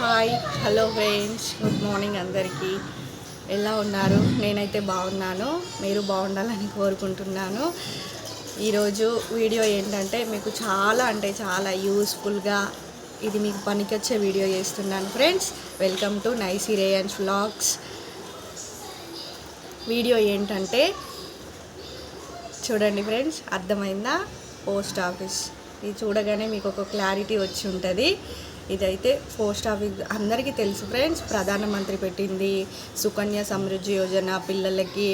Hi hello friends good morning అందరికీ. ఎలా ఉన్నారు? నేనైతే బాగున్నాను. మీరు బాగుండాలని కోరుకుంటున్నాను. ఈరోజు వీడియో ఏంటంటే మీకు చాలా అంటే చాలా యూస్ఫుల్గా ఇది మీకు పనికొచ్చే వీడియో చేస్తున్నాను friends. Welcome to Nicy Rayan's vlogs. Video ఏంటంటే చూడండి ఫ్రెండ్స్ అర్థమైందా? Post office. ఇది చూడగానే మీకు ఒక క్లారిటీ వచ్చి ఉంటుంది. ఇదైతే పోస్ట్ ఆఫీస్ అందరికీ తెలుసు ఫ్రెండ్స్ ప్రధానమంత్రి పెట్టింది సుకన్య సమృద్ధి యోజన పిల్లలకి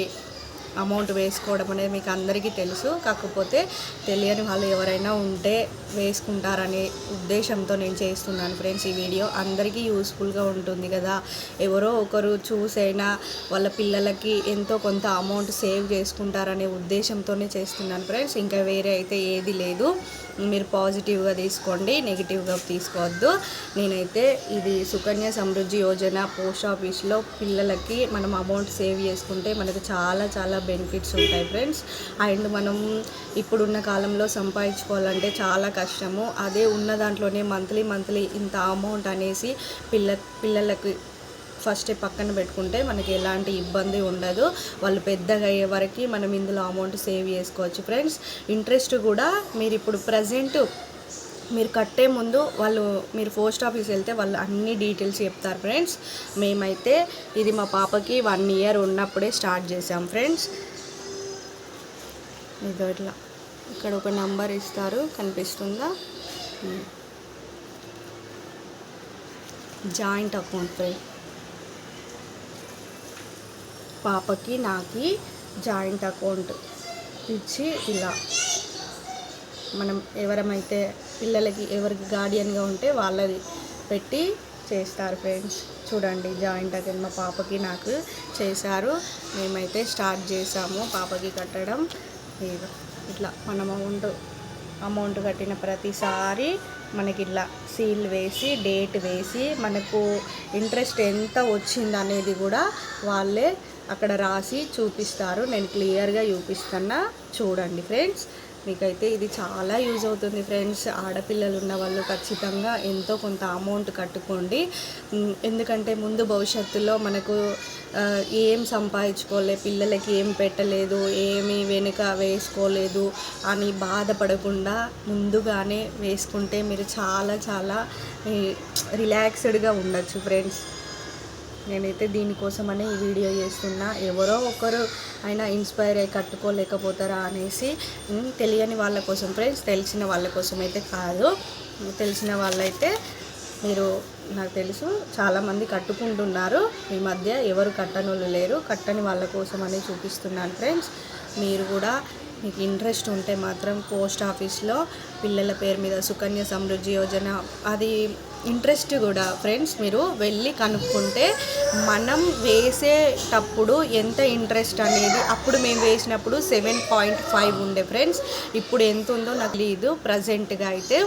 అమౌంట్ వేసుకోవడం అనేది మీకు అందరికీ తెలుసు. కాకపోతే తెలియని వాళ్ళు ఎవరైనా ఉంటే వేసుకుంటారనే ఉద్దేశంతో నేను చేస్తున్నాను ఫ్రెండ్స్ ఈ వీడియో. అందరికీ యూస్ఫుల్గా ఉంటుంది కదా. ఎవరో ఒకరు చూసైనా వాళ్ళ పిల్లలకి ఎంతో కొంత అమౌంట్ సేవ్ చేసుకుంటారనే ఉద్దేశంతోనే చేస్తున్నాను ఫ్రెండ్స్. ఇంకా వేరే అయితే ఏది లేదు. మీరు పాజిటివ్గా తీసుకోండి నెగిటివ్గా తీసుకోవద్దు. నేనైతే ఇది సుకన్య సమృద్ధి యోజన పోస్ట్ ఆఫీస్లో పిల్లలకి మనం అమౌంట్ సేవ్ చేసుకుంటే మనకు చాలా చాలా బెనిఫిట్స్ ఉంటాయి ఫ్రెండ్స్. అండ్ మనం ఇప్పుడున్న కాలంలో సంపాదించుకోవాలంటే చాలా కష్టము. అదే ఉన్న దాంట్లోనే మంత్లీ మంత్లీ ఇంత అమౌంట్ అనేసి పిల్ల పిల్లలకి ఫస్ట్ పక్కన పెట్టుకుంటే మనకి ఎలాంటి ఇబ్బంది ఉండదు. వాళ్ళు పెద్దగా అయ్యే వరకు మనం ఇందులో అమౌంట్ సేవ్ చేసుకోవచ్చు ఫ్రెండ్స్. ఇంట్రెస్ట్ కూడా మీరు ఇప్పుడు ప్రజెంట్ మీరు కట్టే ముందు వాళ్ళు మీరు పోస్ట్ ఆఫీస్ వెళ్తే వాళ్ళు అన్ని డీటెయిల్స్ చెప్తారు ఫ్రెండ్స్. మేమైతే ఇది మా పాపకి వన్ ఇయర్ ఉన్నప్పుడే స్టార్ట్ చేసాం ఫ్రెండ్స్. ఇదో ఇట్లా. ఇక్కడ ఒక నంబర్ ఇస్తారు కనిపిస్తుందా? Joint account friend. పాపకి నాకి జాయింట్ అకౌంట్ ఇచ్చి ఇలా. మనం ఎవరమైతే పిల్లలకి ఎవరికి గార్డియన్గా ఉంటే వాళ్ళది పెట్టి చేస్తారు ఫ్రెండ్స్ చూడండి జాయింట్ అకౌంట్ మా పాపకి నాకు చేశారు. మేమైతే స్టార్ట్ చేసాము పాపకి కట్టడం. లేదు ఇట్లా మనం అమౌంట్ అమౌంట్ కట్టిన ప్రతిసారి మనకి ఇట్లా సీల్ వేసి డేట్ వేసి మనకు ఇంట్రెస్ట్ ఎంత వచ్చింది అనేది కూడా వాళ్ళే అక్కడ రాసి చూపిస్తారు. నేను క్లియర్గా చూపిస్తున్నా. చూడండి ఫ్రెండ్స్ మీకైతే ఇది చాలా యూజ్ అవుతుంది ఫ్రెండ్స్. ఆడపిల్లలు ఉన్న వాళ్ళు ఖచ్చితంగా ఎంతో కొంత అమౌంట్ కట్టుకోండి. ఎందుకంటే ముందు భవిష్యత్తులో మనకు ఏం సంపాదించుకోలే పిల్లలకి ఏం పెట్టలేదు ఏమి వెనుక వేసుకోలేదు అని బాధపడకుండా ముందుగానే వేసుకుంటే మీరు చాలా చాలా రిలాక్స్డ్గా ఉండొచ్చు ఫ్రెండ్స్. నేనైతే దీనికోసమనే ఈ వీడియో చేస్తున్నా. ఎవరో ఒకరు అయినా ఇన్స్పైర్ అయ్యి కట్టుకోలేకపోతారా అనేసి తెలియని వాళ్ళ కోసం ఫ్రెండ్స్ తెలిసిన వాళ్ళ కోసం అయితే కాదు. తెలిసిన వాళ్ళైతే మీరు నాకు తెలుసు చాలామంది కట్టుకుంటున్నారు. ఈ మధ్య ఎవరు కట్టనోళ్ళు లేరు. కట్టని వాళ్ళ కోసం అని చూపిస్తున్నాను ఫ్రెండ్స్. మీరు కూడా మీకు ఇంట్రెస్ట్ ఉంటే మాత్రం పోస్ట్ ఆఫీస్లో పిల్లల పేరు మీద సుకన్య సమృద్ధి యోజన అది ఇంట్రెస్ట్ కూడా. ఫ్రెండ్స్ మీరు వెళ్ళి కనుక్కుంటే మనం వేసేటప్పుడు ఎంత ఇంట్రెస్ట్ అనేది అప్పుడు మేము వేసినప్పుడు సెవెన్ పాయింట్ ఫైవ్ ఉండే. ఫ్రెండ్స్ ఇప్పుడు ఎంత ఉందో నాకు తెలియదు ప్రజెంట్గా అయితే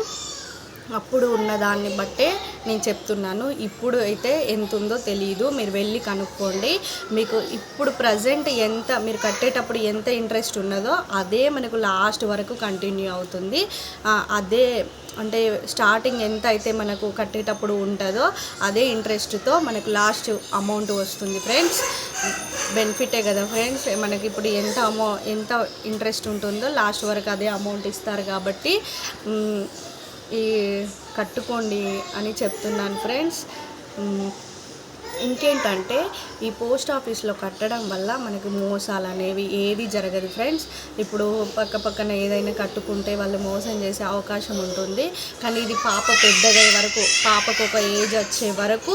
అప్పుడు ఉన్న దాన్ని బట్టే నేను చెప్తున్నాను. ఇప్పుడు అయితే ఎంత ఉందో తెలియదు మీరు వెళ్ళి కనుక్కోండి. మీకు ఇప్పుడు ప్రజెంట్ ఎంత మీరు కట్టేటప్పుడు ఎంత ఇంట్రెస్ట్ ఉన్నదో అదే మనకు లాస్ట్ వరకు కంటిన్యూ అవుతుంది. అదే అంటే స్టార్టింగ్ ఎంత అయితే మనకు కట్టేటప్పుడు ఉంటుందో అదే ఇంట్రెస్ట్తో మనకు లాస్ట్ అమౌంట్ వస్తుంది ఫ్రెండ్స్. బెనిఫిటే కదా ఫ్రెండ్స్. మనకి ఇప్పుడు ఎంత అమౌ ఎంత ఇంట్రెస్ట్ ఉంటుందో లాస్ట్ వరకు అదే అమౌంట్ ఇస్తారు కాబట్టి ఈ కట్టుకోండి అని చెప్తున్నాను ఫ్రెండ్స్. ఇంకేంటంటే ఈ పోస్ట్ ఆఫీస్లో కట్టడం వల్ల మనకి మోసాలు అనేవి ఏది జరగదు ఫ్రెండ్స్. ఇప్పుడు పక్క పక్కన ఏదైనా కట్టుకుంటే వాళ్ళు మోసం చేసే అవకాశం ఉంటుంది. కానీ ఇది పాప పెద్దగా వరకు పాపకు ఒక ఏజ్ వచ్చే వరకు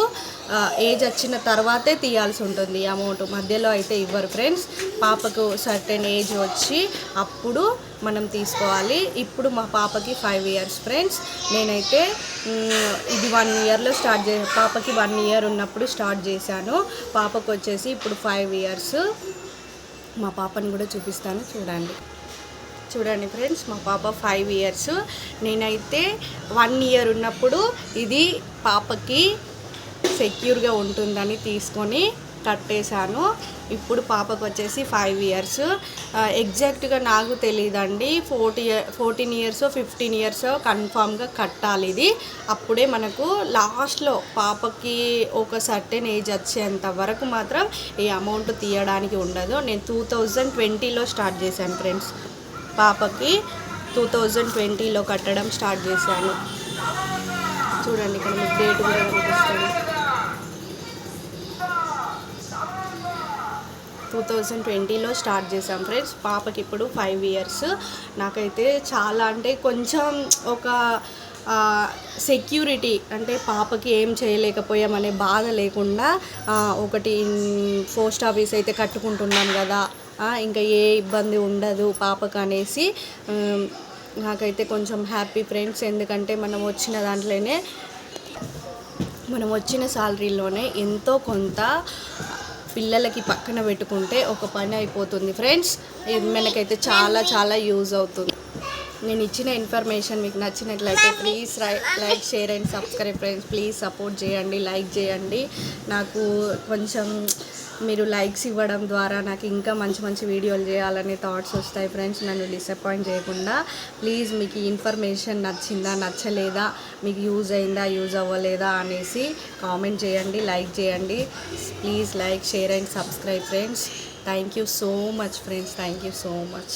ఏజ్ వచ్చిన తర్వాతే తీయాల్సి ఉంటుంది. అమౌంట్ మధ్యలో అయితే ఇవ్వరు ఫ్రెండ్స్. పాపకు సర్టెన్ ఏజ్ వచ్చి అప్పుడు మనం తీసుకోవాలి. ఇప్పుడు మా పాపకి ఫైవ్ ఇయర్స్ ఫ్రెండ్స్ నేనైతే ఇది వన్ ఇయర్లో స్టార్ట్ చే పాపకి వన్ ఇయర్ ఉన్నప్పుడు స్టార్ట్ చేశాను. పాపకు వచ్చేసి ఇప్పుడు ఫైవ్ ఇయర్స్ మా పాపని కూడా చూపిస్తాను. చూడండి. చూడండి ఫ్రెండ్స్ మా పాప ఫైవ్ ఇయర్స్ నేనైతే వన్ ఇయర్ ఉన్నప్పుడు ఇది పాపకి సెక్యూర్గా ఉంటుందని తీసుకొని కట్టేశాను. ఇప్పుడు పాపకు వచ్చేసి ఫైవ్ ఇయర్స్ ఎగ్జాక్ట్గా నాకు తెలియదండి forty fourteen years fifteen years కన్ఫామ్గా కట్టాలి ఇది. అప్పుడే మనకు లాస్ట్లో పాపకి ఒక సర్టెన్ ఏజ్ వచ్చేంత వరకు మాత్రం ఈ అమౌంట్ తీయడానికి ఉండదు. నేను టూ థౌజండ్ ట్వంటీలో స్టార్ట్ చేశాను ఫ్రెండ్స్ పాపకి టూ థౌజండ్ ట్వంటీలో కట్టడం స్టార్ట్ చేశాను. చూడండి ఇక్కడ మీకు డేట్ కూడా కనిపిస్తుంది. టూ థౌజండ్ ట్వంటీలో స్టార్ట్ చేశాం ఫ్రెండ్స్. పాపకి ఇప్పుడు ఫైవ్ ఇయర్స్ నాకైతే చాలా అంటే కొంచెం ఒక సెక్యూరిటీ అంటే పాపకి ఏం చేయలేకపోయామనే బాధ లేకుండా ఒకటి పోస్ట్ ఆఫీస్ అయితే కట్టుకుంటున్నాం కదా. ఇంకా ఏ ఇబ్బంది ఉండదు పాపకు అనేసి. నాకైతే కొంచెం హ్యాపీ ఫ్రెండ్స్ ఎందుకంటే మనం వచ్చిన దాంట్లోనే మనం వచ్చిన శాలరీలోనే ఎంతో కొంత పిల్లలకి పక్కన పెట్టుకుంటే ఒక పని అయిపోతుంది. ఫ్రెండ్స్ ఇది మనకైతే చాలా చాలా యూజ్ అవుతుంది. నేను ఇచ్చిన ఇన్ఫర్మేషన్ మీకు నచ్చినట్లయితే please like share and subscribe friends please support చేయండి లైక్ చేయండి. నాకు కొంచెం మీరు లైక్స్ ఇవ్వడం ద్వారా నాకు ఇంకా మంచి మంచి వీడియోలు చేయాలనే థాట్స్ వస్తాయి ఫ్రెండ్స్ నన్ను డిసప్పాయింట్ చేయకుండా ప్లీజ్ మీకు ఇన్ఫర్మేషన్ నచ్చిందా నచ్చలేదా మీకు యూజ్ అయిందా యూజ్ అవ్వలేదా అనేసి కామెంట్ చేయండి లైక్ చేయండి. Please like share and subscribe friends thank you so much friends thank you so much